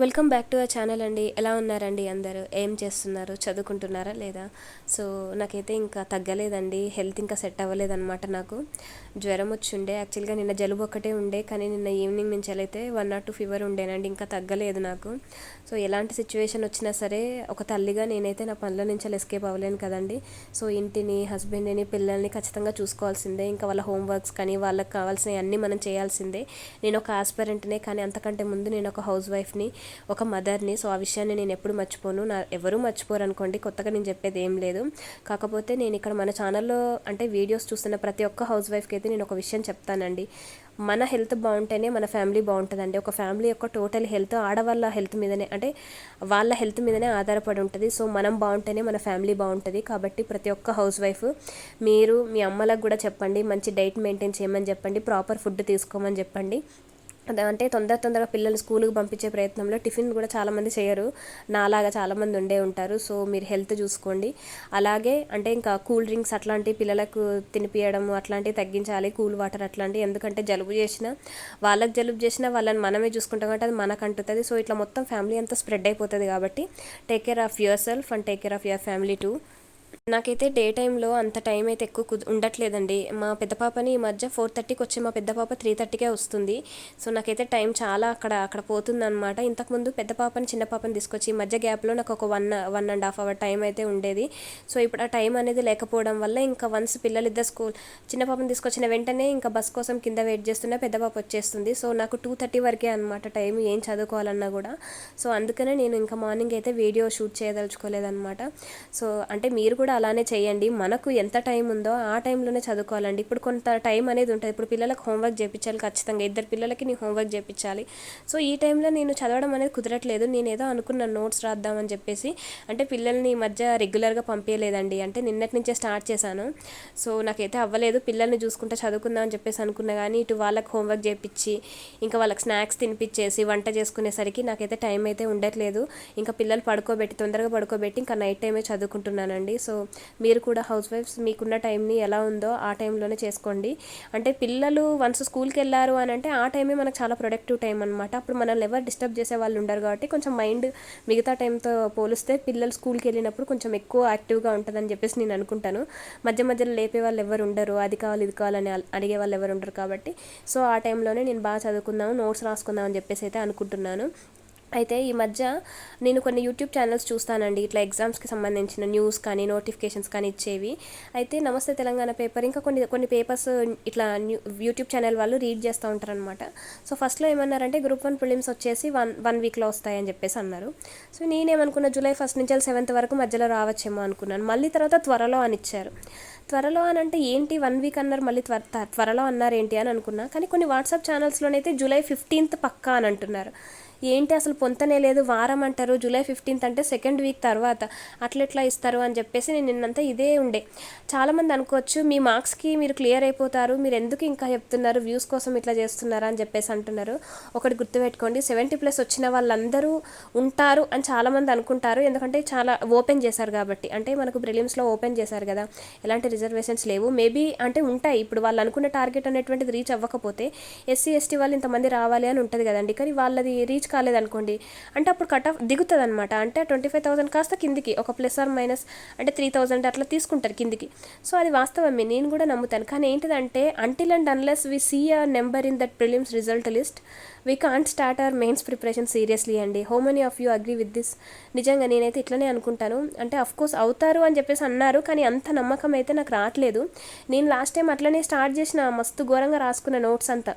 Welcome back to our channel అండి. ఎలా ఉన్నారండి అందరూ? ఏం చేస్తున్నారు? చదువుకుంటున్నారా లేదా? సో నాకైతే ఇంకా తగ్గలేదండి. హెల్త్ ఇంకా సెట్ అవ్వలేదన్నమాట నాకు. జ్వరం వచ్చి ఉండే యాక్చువల్గా నిన్న జలుబు ఒకటే ఉండే కానీ నిన్న ఈవినింగ్ నుంచి అయితే వన్ నాట్ టూ ఫీవర్ ఉండేనండి. ఇంకా తగ్గలేదు నాకు. సో ఎలాంటి సిచ్యువేషన్ వచ్చినా సరే ఒక తల్లిగా నేనైతే నా పనుల నుంచి అలా ఎస్కేప్ అవ్వలేను కదండి. సో ఇంటిని హస్బెండ్ని పిల్లల్ని ఖచ్చితంగా చూసుకోవాల్సిందే. ఇంకా వాళ్ళ హోంవర్క్స్ కానీ వాళ్ళకి కావాల్సినవి అన్నీ మనం చేయాల్సిందే. నేను ఒక ఆస్పరెంట్నే కానీ అంతకంటే ముందు నేను ఒక హౌస్ వైఫ్ని ఒక మదర్ని. సో ఆ విషయాన్ని నేను ఎప్పుడు మర్చిపోను. నా ఎవరు మర్చిపోరు అనుకోండి. కొత్తగా నేను చెప్పేది ఏం లేదు. కాకపోతే నేను ఇక్కడ మన ఛానల్లో అంటే వీడియోస్ చూస్తున్న ప్రతి ఒక్క హౌస్ వైఫ్కి అయితే నేను ఒక విషయం చెప్తానండి. మన హెల్త్ బాగుంటేనే మన ఫ్యామిలీ బాగుంటుందండి. ఒక ఫ్యామిలీ యొక్క టోటల్ హెల్త్ ఆడవాళ్ళ హెల్త్ మీదనే అంటే వాళ్ళ హెల్త్ మీదనే ఆధారపడి ఉంటుంది. సో మనం బాగుంటేనే మన ఫ్యామిలీ బాగుంటుంది. కాబట్టి ప్రతి ఒక్క హౌస్ వైఫ్ మీరు మీ అమ్మలకు కూడా చెప్పండి. మంచి డైట్ మెయింటైన్ చేయమని చెప్పండి. ప్రాపర్ ఫుడ్ తీసుకోమని చెప్పండి. అంటే తొందర తొందరగా పిల్లలు స్కూల్కి పంపించే ప్రయత్నంలో టిఫిన్ కూడా చాలామంది చేయరు. నాలాగా చాలామంది ఉండే ఉంటారు. సో మీరు హెల్త్ చూసుకోండి. అలాగే అంటే ఇంకా కూల్ డ్రింక్స్ అట్లాంటి పిల్లలకు తినిపించడం అట్లాంటివి తగ్గించాలి. కూల్ వాటర్ అట్లాంటివి. ఎందుకంటే జలుబు చేసిన వాళ్ళకి జలుబు చేసినా వాళ్ళని మనమే చూసుకుంటాం కాబట్టి అది మనకు అంటుతుంది. సో ఇట్లా మొత్తం ఫ్యామిలీ అంతా స్ప్రెడ్ అయిపోతుంది కాబట్టి take care of yourself and take care of your family too. నాకైతే డే టైంలో అంత టైం అయితే ఎక్కువ ఉండట్లేదండి. మా పెద్ద పాపని ఈ మధ్య ఫోర్ థర్టీకి వచ్చే మా పెద్ద పాప త్రీ థర్టీకే వస్తుంది. సో నాకైతే టైం చాలా అక్కడ అక్కడ పోతుంది అనమాట ఇంతకుముందు పెద్ద పాపని చిన్న పాపని తీసుకొచ్చి ఈ మధ్య గ్యాప్లో నాకు ఒక one one and half hour time అయితే ఉండేది. సో ఇప్పుడు ఆ టైం అనేది లేకపోవడం వల్ల ఇంకా వన్స్ పిల్లలిద్దరు స్కూల్ చిన్న పాపని తీసుకొచ్చిన వెంటనే ఇంకా బస్ కోసం కింద వెయిట్ చేస్తున్నా పెద్ద పాప వచ్చేస్తుంది. సో నాకు టూ థర్టీ వరకే అనమాట టైం ఏం చదువుకోవాలన్నా కూడా. సో అందుకనే నేను ఇంకా మార్నింగ్ అయితే వీడియో షూట్ చేయదలుచుకోలేదన్నమాట. సో అంటే మీరు కూడా అలానే చేయండి. మనకు ఎంత టైం ఉందో ఆ టైంలోనే చదువుకోవాలండి. ఇప్పుడు కొంత టైం అనేది ఉంటుంది. ఇప్పుడు పిల్లలకు హోంవర్క్ చేయించాలి ఖచ్చితంగా. ఇద్దరు పిల్లలకి నేను హోంవర్క్ చేయించాలి సో ఈ టైంలో నేను చదవడం అనేది కుదరట్లేదు. నేను ఏదో అనుకున్న నోట్స్ రాద్దామని చెప్పేసి అంటే పిల్లల్ని ఈ మధ్య రెగ్యులర్గా పంపించలేదండి అంటే నిన్నటి నుంచే స్టార్ట్ చేశాను. సో నాకైతే అవ్వలేదు. పిల్లల్ని చూసుకుంటే చదువుకుందాం అని చెప్పేసి అనుకున్నా కానీ ఇటు వాళ్ళకి హోంవర్క్ చేయించి ఇంకా వాళ్ళకి స్నాక్స్ తినిపించేసి వంట చేసుకునేసరికి నాకైతే టైం అయితే ఉండట్లేదు. ఇంకా పిల్లలు పడుకోబెట్టి తొందరగా పడుకోబెట్టి ఇంకా నైట్ టైమే చదువుకుంటున్నానండి. సో మీరు కూడా హౌస్ వైఫ్స్ మీకున్న టైంని ఎలా ఉందో ఆ టైంలోనే చేసుకోండి. అంటే పిల్లలు వన్స్ స్కూల్కి వెళ్ళారు అని అంటే ఆ టైమే మనకు చాలా ప్రొడక్టివ్ టైం అనమాట అప్పుడు మనల్ని ఎవరు డిస్టర్బ్ చేసే వాళ్ళు ఉండరు కాబట్టి కొంచెం మైండ్ మిగతా టైంతో పోలిస్తే పిల్లలు స్కూల్కి వెళ్ళినప్పుడు కొంచెం ఎక్కువ యాక్టివ్గా ఉంటుందని చెప్పేసి నేను అనుకుంటాను. మధ్య మధ్యలో లేపే వాళ్ళు ఎవరు ఉండరు. అది కావాలి ఇది కావాలని అడిగే వాళ్ళు ఎవరు ఉండరు కాబట్టి. సో ఆ టైంలోనే నేను బాగా చదువుకుందాము నోట్స్ రాసుకుందాం అని చెప్పేసి అయితే అనుకుంటున్నాను. అయితే ఈ మధ్య నేను కొన్ని యూట్యూబ్ ఛానల్స్ చూస్తానండి. ఇట్లా ఎగ్జామ్స్కి సంబంధించిన న్యూస్ కానీ నోటిఫికేషన్స్ కానీ ఇచ్చేవి. అయితే నమస్తే తెలంగాణ పేపర్ ఇంకా కొన్ని కొన్ని పేపర్స్ ఇట్లా యూట్యూబ్ ఛానల్ వాళ్ళు రీడ్ చేస్తూ ఉంటారనమాట సో ఫస్ట్లో ఏమన్నారంటే గ్రూప్ వన్ ప్రిలిమ్స్ వచ్చేసి వన్ వన్ వీక్లో వస్తాయని చెప్పేసి అన్నారు. సో నేనేమనుకున్న జూలై ఫస్ట్ నుంచి సెవెంత్ వరకు మధ్యలో రావచ్చేమో అనుకున్నాను. మళ్ళీ తర్వాత త్వరలో అని ఇచ్చారు. త్వరలో అని అంటే ఏంటి? వన్ వీక్ అన్నారు మళ్ళీ త్వర త్వరలో అన్నారు ఏంటి అని అనుకున్నా. కానీ కొన్ని వాట్సాప్ ఛానల్స్లోనైతే జూలై ఫిఫ్టీన్త్ పక్కా అని అంటున్నారు. ఏంటి అసలు పొంతనే లేదు వారం అంటారు జూలై ఫిఫ్టీన్త్ అంటే సెకండ్ వీక్ తర్వాత అట్లా ఎట్లా ఇస్తారు అని చెప్పేసి నేను నిన్నంతా ఇదే ఉండే. చాలామంది అనుకోవచ్చు మీ మార్క్స్కి మీరు క్లియర్ అయిపోతారు మీరు ఎందుకు ఇంకా చెప్తున్నారు వ్యూస్ కోసం ఇట్లా చేస్తున్నారా అని చెప్పేసి అంటున్నారు. ఒకటి గుర్తుపెట్టుకోండి సెవెంటీ ప్లస్ వచ్చిన వాళ్ళందరూ ఉంటారు అని చాలామంది అనుకుంటారు. ఎందుకంటే చాలా ఓపెన్ చేశారు కాబట్టి అంటే మనకు ప్రిలిమ్స్లో ఓపెన్ చేశారు కదా ఎలాంటి రిజర్వేషన్స్ లేవు. మేబీ అంటే ఉంటాయి ఇప్పుడు వాళ్ళు అనుకున్న టార్గెట్ అనేటువంటిది రీచ్ అవ్వకపోతే ఎస్సీ ఎస్టీ వాళ్ళు ఇంతమంది రావాలి అని ఉంటుంది కదండి. కానీ వాళ్ళది రీచ్ కాలేదనుకోండి అంటే అప్పుడు కట్ ఆఫ్ దిగుతుంది అనమాట అంటే ట్వంటీ ఫైవ్ థౌసండ్ కాస్త కిందికి ఒక ప్లస్ ఆర్ మైనస్ అంటే త్రీ థౌసండ్ అట్లా తీసుకుంటారు కిందికి. సో అది వాస్తవమే నేను కూడా నమ్ముతాను. కానీ ఏంటిదంటే until and unless we see a number in that prelims result list we can't start our mains preparation seriously అండి. How many of you agree with this నిజంగా నేనైతే ఇట్లనే అనుకుంటాను. అంటే అఫ్ కోర్స్ అవుతారు అని చెప్పేసి అన్నారు కానీ అంత నమ్మకం అయితే నాకు రావట్లేదు నేను లాస్ట్ టైం అట్లనే స్టార్ట్ చేసిన మస్తు ఘోరంగా రాసుకున్న నోట్స్ అంతా.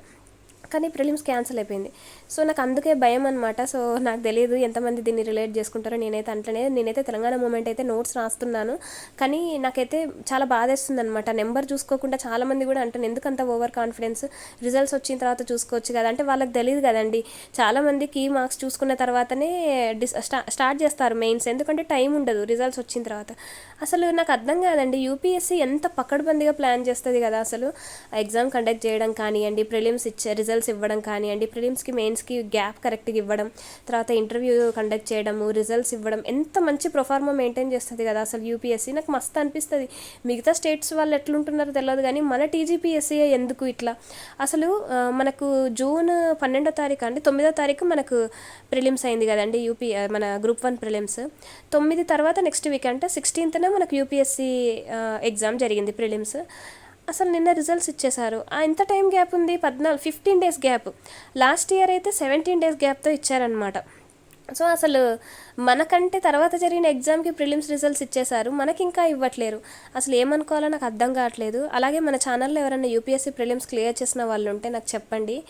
కానీ ప్రిలిమ్స్ క్యాన్సిల్ అయిపోయింది. సో నాకు అందుకే భయం అనమాట సో నాకు తెలియదు ఎంతమంది దీన్ని రిలేట్ చేసుకుంటారో. నేనైతే అంటనే నేనైతే తెలంగాణ మూమెంట్ అయితే నోట్స్ రాస్తున్నాను. కానీ నాకైతే చాలా బాధేస్తుంది అనమాట నెంబర్ చూసుకోకుండా చాలామంది కూడా అంటాను ఎందుకంత ఓవర్ కాన్ఫిడెన్స్? రిజల్ట్స్ వచ్చిన తర్వాత చూసుకోవచ్చు కదా. అంటే వాళ్ళకి తెలియదు కదండి. చాలామంది కీ మార్క్స్ చూసుకున్న తర్వాతనే డిస్ స్టార్ట్ చేస్తారు మెయిన్స్. ఎందుకంటే టైం ఉండదు రిజల్ట్స్ వచ్చిన తర్వాత. అసలు నాకు అర్థం కాదండి. యూపీఎస్సీ ఎంత పక్కడబందిగా ప్లాన్ చేస్తుంది కదా అసలు. ఎగ్జామ్ కండక్ట్ చేయడం కానివ్వండి ప్రిలిమ్స్ ఇచ్చే రిజల్ట్స్ ఎగ్జామ్స్ ఇవ్వడం కానివ్వండి ప్రిలిమ్స్కి మెయిన్స్కి గ్యాప్ కరెక్ట్గా ఇవ్వడం తర్వాత ఇంటర్వ్యూ కండక్ట్ చేయడము రిజల్ట్స్ ఇవ్వడం ఎంత మంచి ప్రొఫార్మా మెయింటైన్ చేస్తుంది కదా అసలు యూపీఎస్సీ నాకు మస్తు అనిపిస్తుంది. మిగతా స్టేట్స్ వాళ్ళు ఎట్లుంటున్నారో తెలియదు కానీ మన టీజీపీఎస్సీ ఎందుకు ఇట్లా? అసలు మనకు జూన్ పన్నెండో తారీఖు అండి? తొమ్మిదో తారీఖు మనకు ప్రిలిమ్స్ అయింది కదండి యూపీ మన గ్రూప్ వన్ ప్రిలిమ్స్ తొమ్మిది తర్వాత నెక్స్ట్ వీక్ అంటే సిక్స్టీన్త్న మనకు యూపీఎస్సీ ఎగ్జామ్ జరిగింది ప్రిలిమ్స్ అసలు నిన్న రిజల్ట్స్ ఇచ్చేశారు. ఆ ఎంత టైం గ్యాప్ ఉంది? పద్నాలుగు fifteen days gap last year అయితే సెవెంటీన్ డేస్ గ్యాప్తో ఇచ్చారనమాట సో అసలు మనకంటే తర్వాత జరిగిన ఎగ్జామ్కి ప్రిలిమ్స్ రిజల్ట్స్ ఇచ్చేశారు. మనకి ఇంకా ఇవ్వట్లేరు. అసలు ఏమనుకోవాలో నాకు అర్థం కావట్లేదు. అలాగే మన ఛానల్లో ఎవరైనా యూపీఎస్సీ ప్రిలిమ్స్ క్లియర్ చేసిన వాళ్ళు ఉంటే నాకు చెప్పండి.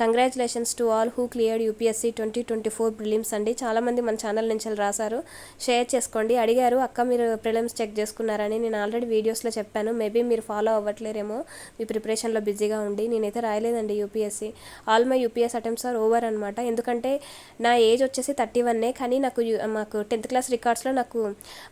Congratulations to all who cleared UPSC twenty twenty four prelims అండి. చాలామంది మన ఛానల్ నుంచి రాశారు. షేర్ చేసుకోండి. అడిగారు అక్క మీరు ప్రిలిమ్స్ చెక్ చేసుకున్నారని. నేను ఆల్రెడీ వీడియోస్లో చెప్పాను. మేబీ మీరు ఫాలో అవ్వట్లేరేమో. మీ ప్రిపరేషన్లో బిజీగా ఉండి. నేనైతే రాయలేదండి UPSC. All my UPSC attempts are over అనమాట ఎందుకంటే నా ఏజ్ వచ్చేసి థర్టీ వన్నే కానీ నాకు మాకు టెన్త్ క్లాస్ రికార్డ్స్లో నాకు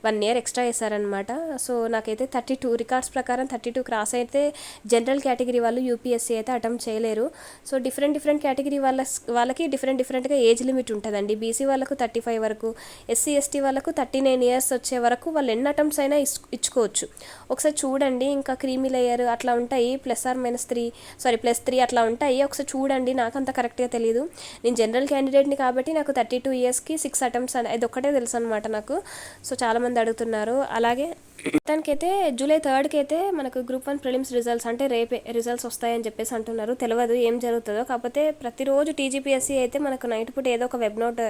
వన్ ఇయర్ ఎక్స్ట్రా వేశారనమాట సో నాకైతే థర్టీ టూ రికార్డ్స్ ప్రకారం థర్టీ టూ క్రాస్ అయితే జనరల్ కేటగిరీ వాళ్ళు యూపీఎస్సీ అయితే అటెంప్ట్ చేయలేరు. సో డిఫరెంట్ డిఫరెంట్ కేటగిరీ వాళ్ళ వాళ్ళకి డిఫరెంట్ డిఫరెంట్గా ఏజ్ లిమిట్ ఉంటుందండి. బీసీ వాళ్ళకు థర్టీ ఫైవ్ వరకు ఎస్సీ ఎస్టీ వాళ్ళకు థర్టీ నైన్ ఇయర్స్ వచ్చే వరకు వాళ్ళు ఎన్ని అటెంప్ట్స్ అయినా ఇస్- ఇచ్చుకోవచ్చు. ఒకసారి చూడండి ఇంకా క్రీమీ లేయర్ అట్లా ఉంటాయి plus or minus three sorry plus three అట్లా ఉంటాయి. ఒకసారి చూడండి నాకు అంత కరెక్ట్గా తెలియదు నేను జనరల్ క్యాండిడేట్ని కాబట్టి నాకు థర్టీ టూ ఇయర్స్కి సిక్స్ అటెంప్ట్స్ అని ఇది ఒక్కటే తెలుసు అనమాట నాకు. సో చాలామంది అడుగుతున్నారు. అలాగే మొత్తానికైతే జూలై థర్డ్కి అయితే మనకు గ్రూప్ వన్ ప్రిలిమ్స్ రిజల్ట్స్ అంటే రేపే రిజల్ట్స్ వస్తాయని చెప్పేసి అంటున్నారు. తెలియదు ఏం జరుగుతుందో. కాకపోతే ప్రతిరోజు టీజీపీఎస్సీ అయితే మనకు నైట్ పూట ఏదో ఒక వెబ్ నోట్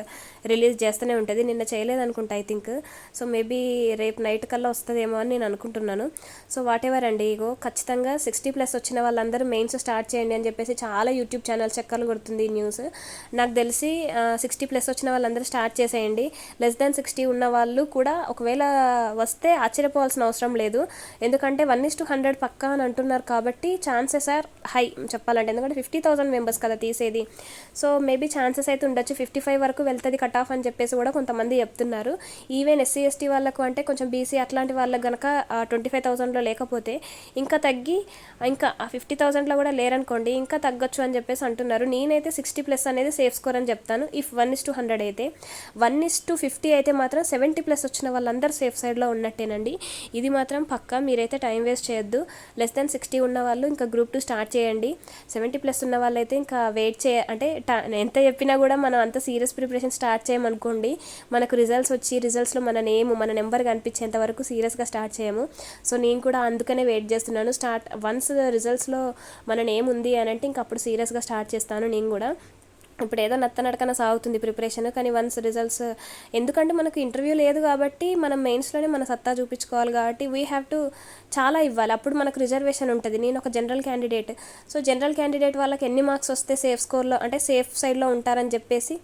రిలీజ్ చేస్తూనే ఉంటుంది. నిన్న చేయలేదు అనుకుంటా ఐ థింక్. సో మేబీ రేపు నైట్ కల్లా వస్తుందేమో అని నేను అనుకుంటున్నాను. సో వాట్ ఎవర్ అండి ఇగో ఖచ్చితంగా సిక్స్టీ ప్లస్ వచ్చిన వాళ్ళందరూ మెయిన్స్ స్టార్ట్ చేయండి అని చెప్పేసి చాలా యూట్యూబ్ ఛానల్ చక్కర్లు కొడుతుంది ఈ న్యూస్. నాకు తెలిసి సిక్స్టీ ప్లస్ వచ్చిన వాళ్ళందరూ స్టార్ట్ చేసేయండి. లెస్ దాన్ సిక్స్టీ ఉన్న వాళ్ళు కూడా ఒకవేళ వస్తే ఆశ్చర్యపోవాల్సిన అవసరం లేదు. ఎందుకంటే వన్ ఇస్ టు హండ్రెడ్ పక్కా అని అంటున్నారు కాబట్టి ఛాన్సెస్ ఆర్ హై చెప్పాలంటే. ఎందుకంటే ఫిఫ్టీ థౌసండ్ మెంబర్స్ కదా తీసేది. సో మేబీ ఛాన్సెస్ అయితే ఉండొచ్చు. ఫిఫ్టీ ఫైవ్ వరకు వెళ్తుంది కట్ ఆఫ్ అని చెప్పేసి కూడా కొంతమంది చెప్తున్నారు. ఈవెన్ ఎస్సీ ఎస్టీ వాళ్ళకు అంటే కొంచెం బీసీ అట్లాంటి వాళ్ళకి కనుక ట్వంటీ ఫైవ్ థౌసండ్లో లేకపోతే ఇంకా తగ్గి ఇంకా ఆ ఫిఫ్టీ థౌసండ్లో కూడా లేరనుకోండి ఇంకా తగ్గొచ్చు అని చెప్పేసి అంటున్నారు. నేనైతే సిక్స్టీ ప్లస్ అనేది సేఫ్ స్కోర్ అని చెప్తాను. If one is two hundred అయితే. వన్ ఇస్ టు ఫిఫ్టీ అయితే మాత్రం సెవెంటీ ప్లస్ వచ్చిన వాళ్ళందరూ సేఫ్ సైడ్లో ఉన్నట్టేనండి. ఇది మాత్రం పక్కా మీరైతే టైం వేస్ట్ చేయొద్దు. లెస్ దెన్ సిక్స్టీ ఉన్న వాళ్ళు ఇంకా గ్రూప్ టూ స్టార్ట్ చేయండి. సెవెంటీ ప్లస్ ఉన్న వాళ్ళైతే ఇంకా వెయిట్ చేయ అంటే ట- ఎంత చెప్పినా కూడా మనం అంత సీరియస్ ప్రిపరేషన్ స్టార్ట్ చేయమనుకోండి మనకు రిజల్ట్స్ వచ్చి రిజల్ట్స్లో మన నేమ్ మన నెంబర్ కనిపించేంత వరకు సీరియస్గా స్టార్ట్ చేయము. సో నేను కూడా అందుకనే వెయిట్ చేస్తున్నాను. స్టార్ట్ వన్స్ రిజల్ట్స్లో మన నేమ్ ఉంది అని అంటే ఇంక అప్పుడు సీరియస్గా స్టార్ట్ చేస్తాను నేను కూడా. ఇప్పుడు ఏదో నత్తనడకన సాగుతుంది ప్రిపరేషన్ కానీ వన్స్ రిజల్ట్స్ ఎందుకంటే మనకు ఇంటర్వ్యూ లేదు కాబట్టి మనం మెయిన్స్లోనే మన సత్తా చూపించుకోవాలి కాబట్టి వీ హ్యావ్ టు చాలా ఇవ్వాలి. అప్పుడు మనకు రిజర్వేషన్ ఉంటుంది. నేను ఒక general candidate. So general candidate వాళ్ళకి ఎన్ని మార్క్స్ వస్తే సేఫ్ స్కోర్లో అంటే సేఫ్ సైడ్లో ఉంటారని చెప్పేసి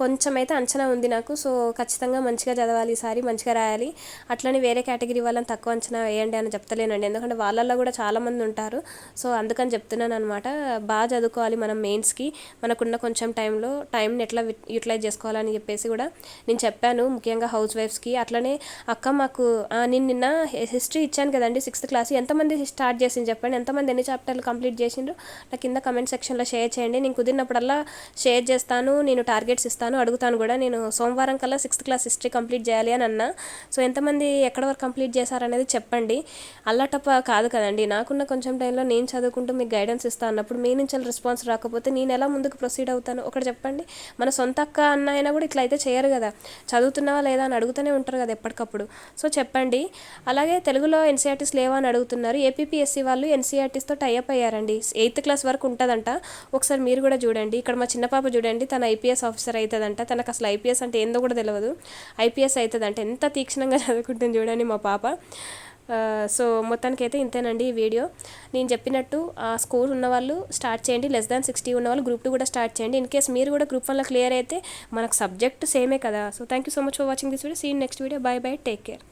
కొంచెం అయితే అంచనా ఉంది నాకు. సో ఖచ్చితంగా మంచిగా చదవాలి ఈసారి మంచిగా రాయాలి. అట్లని వేరే కేటగిరీ వాళ్ళని తక్కువ అంచనా వేయండి అని చెప్తలేనండి. ఎందుకంటే వాళ్ళల్లో కూడా చాలామంది ఉంటారు. సో అందుకని చెప్తున్నాను అనమాట బాగా చదువుకోవాలి మనం మెయిన్స్కి. మనకున్న కొంచెం టైంలో టైంని ఎట్లా యూటిలైజ్ చేసుకోవాలని చెప్పేసి కూడా నేను చెప్పాను. ముఖ్యంగా హౌస్ వైఫ్స్కి. అట్లనే అక్క మాకు నేను నిన్న హిస్టరీ ఇచ్చాను కదండి సిక్స్త్ క్లాస్. ఎంతమంది స్టార్ట్ చేసింది చెప్పండి. ఎంతమంది ఎన్ని చాప్టర్లు కంప్లీట్ చేసిండ్రు? నా కింద కమెంట్ సెక్షన్లో షేర్ చేయండి. నేను కుదిరినప్పుడల్లా షేర్ చేస్తాను. నేను టార్గెట్స్ ఇస్తాను. అడుగుతాను కూడా. నేను సోమవారం కల్లా సిక్స్త్ క్లాస్ హిస్టరీ కంప్లీట్ చేయాలి అని అన్నా. సో ఎంతమంది ఎక్కడ వరకు కంప్లీట్ చేశారనేది చెప్పండి. అల్లటప్ప కాదు కదండి. నాకున్న కొంచెం టైంలో నేను చదువుకుంటూ మీకు గైడెన్స్ ఇస్తాను అన్నప్పుడు మీ నుంచి రెస్పాన్స్ రాకపోతే నేను ఎలా ముందుకు ప్రొసీడ్ అవుతాను? ఒకటి చెప్పండి. మన సొంత అక్క అన్న అయినా కూడా ఇట్లా అయితే చేయరు కదా. చదువుతున్నావా లేదా అని అడుగుతూనే ఉంటారు కదా ఎప్పటికప్పుడు. సో చెప్పండి. అలాగే తెలుగులో ఎన్సీఆర్టీస్ లేవా అని అడుగుతున్నారు. ఏపీపీఎస్సీ వాళ్ళు ఎన్సీఆర్టీస్తో టైఅప్ అయ్యారండి. ఎయిత్ క్లాస్ వరకు ఉంటుందంట. ఒకసారి మీరు కూడా చూడండి. ఇక్కడ మా చిన్న పాప చూడండి. తన ఐపీఎస్ ఆఫీసర్ అవుతుందంట తనకు అసలు ఐపీఎస్ అంటే ఏందో కూడా తెలియదు ఐపీఎస్ అవుతుందంట ఎంత తీక్షణంగా చదువుకుంటుంది చూడండి మా పాప. సో మొత్తానికి అయితే ఇంతేనండి ఈ వీడియో. నేను చెప్పినట్టు ఆ స్కోర్ ఉన్న వాళ్ళు స్టార్ట్ చేయండి. లెస్ దాన్ సిక్స్టీ ఉన్నవాళ్ళు గ్రూప్ టూ కూడా స్టార్ట్ చేయండి. ఇన్ కేస్ మీరు కూడా గ్రూప్ వన్లో క్లియర్ అయితే మనకు సబ్జెక్ట్ సేమే కదా. So thank you so much for watching this video. Seen next video. Bye bye. Take care.